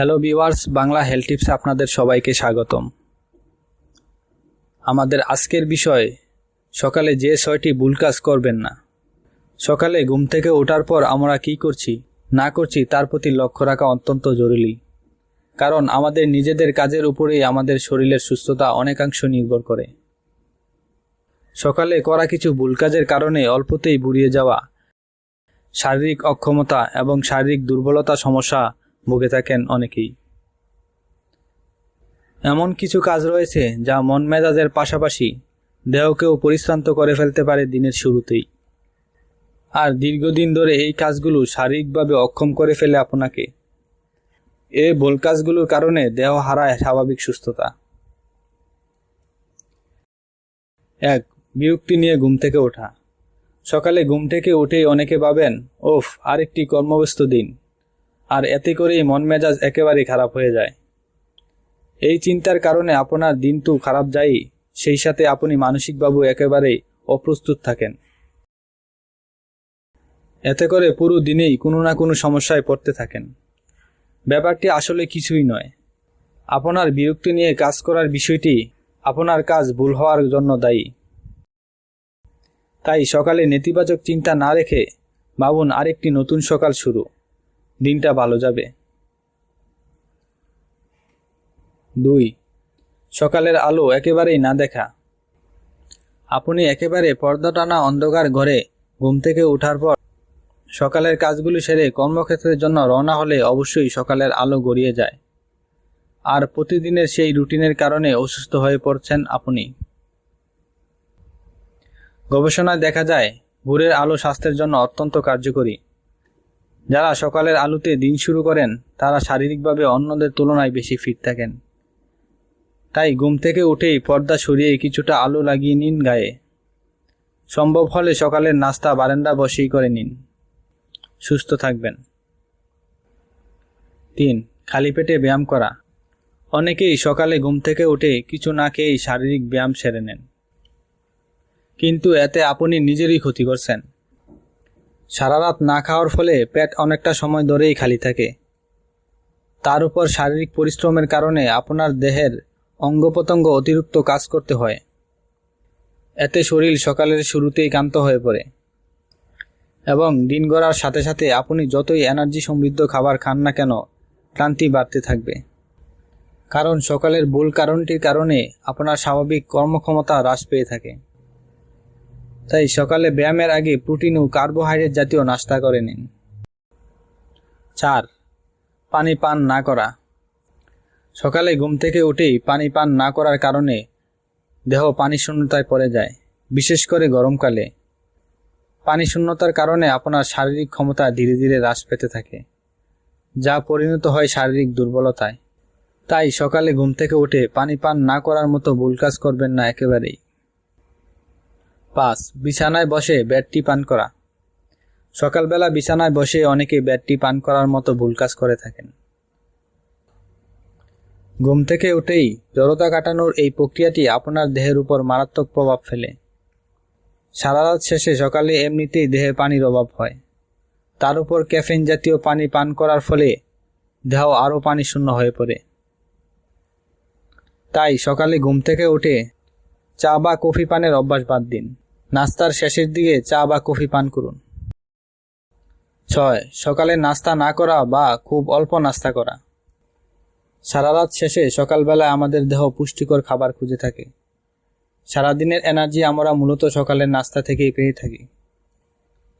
Hello viewers Bangla health টিপসে আপনাদের সবাইকে স্বাগতম। আমাদের আজকের বিষয়, সকালে যে ছয়টি ভুল কাজ করবেন না। সকালে ঘুম থেকে ওঠার পর আমরা কি করছি, না করছি, তার প্রতি লক্ষ্য রাখা অত্যন্ত জরুরি। কারণ আমাদের নিজেদের কাজের উপরেই আমাদের শরীরের সুস্থতা অনেকাংশ নির্ভর করে। সকালে করা কিছু ভুল কাজের কারণে অল্পতেই বুড়িয়ে যাওয়া, শারীরিক অক্ষমতা এবং শারীরিক দুর্বলতা সমস্যা ভুগে থাকেন অনেকেই। এমন কিছু কাজ রয়েছে যা মন মেজাজের পাশাপাশি দেহকেও পরিশ্রান্ত করে ফেলতে পারে দিনের শুরুতেই। আর দীর্ঘদিন ধরে এই কাজগুলো শারীরিকভাবে অক্ষম করে ফেলে আপনাকে। এ ভুল কাজগুলোর কারণে দেহ হারায় স্বাভাবিক সুস্থতা। এক, বিরক্তি নিয়ে ঘুম থেকে ওঠা। সকালে ঘুম থেকে উঠেই অনেকে ভাবেন, ওফ, আরেকটি কর্মব্যস্ত দিন। আর এতে করেই মন মেজাজ একেবারেই খারাপ হয়ে যায়। এই চিন্তার কারণে আপনার দিন তো খারাপ যায়ই, সেই সাথে আপনি মানসিকভাবে একেবারেই অপ্রস্তুত থাকেন। এতে করে পুরো দিনেই কোনো না কোনো সমস্যায় পড়তে থাকেন। ব্যাপারটি আসলে কিছুই নয়। আপনার বিরক্তি নিয়ে কাজ করার বিষয়টি আপনার কাজ ভুল হওয়ার জন্য দায়ী। তাই সকালে নেতিবাচক চিন্তা না রেখে ভাবুন আরেকটি নতুন সকাল শুরু। দিনটা ভালো যাবে। দুই, সকালের আলো একেবারেই না দেখা। আপনি একেবারে পর্দা টানা অন্ধকার ঘরে ঘুম থেকে ওঠার পর সকালের কাজগুলি সেরে কর্মক্ষেত্রের জন্য রওনা হলে অবশ্যই সকালের আলো গড়িয়ে যায়। আর প্রতিদিনের সেই রুটিনের কারণে অসুস্থ হয়ে পড়ছেন আপনি। গবেষণায় দেখা যায়, ভোরের আলো স্বাস্থ্যের জন্য অত্যন্ত কার্যকরী। যারা সকালের আলোতে দিন শুরু করেন, তারা শারীরিকভাবে অন্যদের তুলনায় বেশি ফিট থাকেন। তাই ঘুম থেকে উঠেই পর্দা সরিয়ে কিছুটা আলো লাগিয়ে নিন গায়ে। সম্ভব হলে সকালের নাস্তা বারান্দা বসেই করে নিন। সুস্থ থাকবেন। তিন, খালি পেটে ব্যায়াম করা। অনেকেই সকালে ঘুম থেকে উঠে কিছু না খেয়েই শারীরিক ব্যায়াম সেরে নেন। কিন্তু এতে আপনি নিজেরই ক্ষতি করছেন। সারা রাত না খাওয়ার ফলে পেট অনেকটা সময় ধরেই খালি থাকে। তার উপর শারীরিক পরিশ্রমের কারণে আপনার দেহের অঙ্গ প্রত্যঙ্গ অতিরিক্ত কাজ করতে হয়। এতে শরীর সকালের শুরুতেই ক্লান্ত হয়ে পড়ে। এবং দিন গড়ার সাথে সাথে আপনি যতই এনার্জি সমৃদ্ধ খাবার খান না কেন, ক্লান্তি বাড়তে থাকবে। কারণ সকালের ভুল কারণটির কারণে আপনার স্বাভাবিক কর্মক্ষমতা হ্রাস পেয়ে থাকে। তাই সকালে ব্যায়ামের আগে প্রোটিন ও কার্বোহাইড্রেট জাতীয় নাস্তা করে নিন। চার, পানি পান না করা। সকালে ঘুম থেকে উঠেই পানি পান না করার কারণে দেহ পানি শূন্যতায় পড়ে যায়, বিশেষ করে গরমকালে। পানি শূন্যতার কারণে আপনার শারীরিক ক্ষমতা ধীরে ধীরে হ্রাস পেতে থাকে, যা পরিণত হয় শারীরিক দুর্বলতায়। তাই সকালে ঘুম থেকে উঠে পানি পান না করার মতো ভুল কাজ করবেন না একেবারেই। পাঁচ, বিছানায় বসে ব্যাটটি পান করা। সকালবেলা বিছানায় বসে অনেকে ব্যাটটি পান করার মতো ভুল কাজ করে থাকেন। ঘুম থেকে উঠেই জড়তা কাটানোর এই প্রক্রিয়াটি আপনার দেহের উপর মারাত্মক প্রভাব ফেলে। সারা রাত শেষে সকালে এমনিতেই দেহে পানির অভাব হয়। তার উপর ক্যাফেন জাতীয় পানি পান করার ফলে দেহ আরও পানি শূন্য হয়ে পড়ে। তাই সকালে ঘুম থেকে উঠে চা বা কফি পানের অভ্যাস বাদ দিন। নাস্তার শেষের দিকে চা বা কফি পান করুন। ছয়, সকালে নাস্তা না করা বা খুব অল্প নাস্তা করা। সারা রাত শেষে সকালবেলায় আমাদের দেহ পুষ্টিকর খাবার খুঁজে থাকে। সারাদিনের এনার্জি আমরা মূলত সকালের নাস্তা থেকেই পেয়ে থাকি।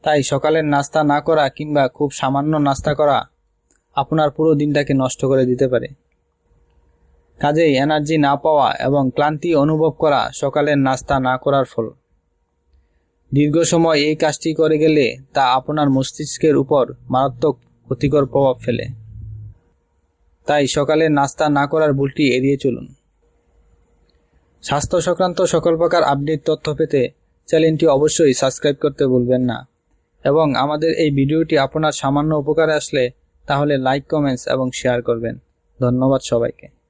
তাই সকালের নাস্তা না করা কিংবা খুব সামান্য নাস্তা করা আপনার পুরো দিনটাকে নষ্ট করে দিতে পারে। কাজেই এনার্জি না পাওয়া এবং ক্লান্তি অনুভব করা সকালের নাস্তা না করার ফল। দীর্ঘ সময় এই কাজটি করে গেলে তা আপনার মস্তিষ্কের উপর মারাত্মক ক্ষতিকর প্রভাব ফেলে। তাই সকালে নাস্তা না করার ভুলটি এড়িয়ে চলুন। স্বাস্থ্য সংক্রান্ত সকল প্রকার আপডেট তথ্য পেতে চ্যানেলটি অবশ্যই সাবস্ক্রাইব করতে ভুলবেন না এবং আমাদের এই ভিডিওটি আপনার সামান্য উপকারে আসলে তাহলে লাইক, কমেন্টস এবং শেয়ার করবেন। ধন্যবাদ সবাইকে।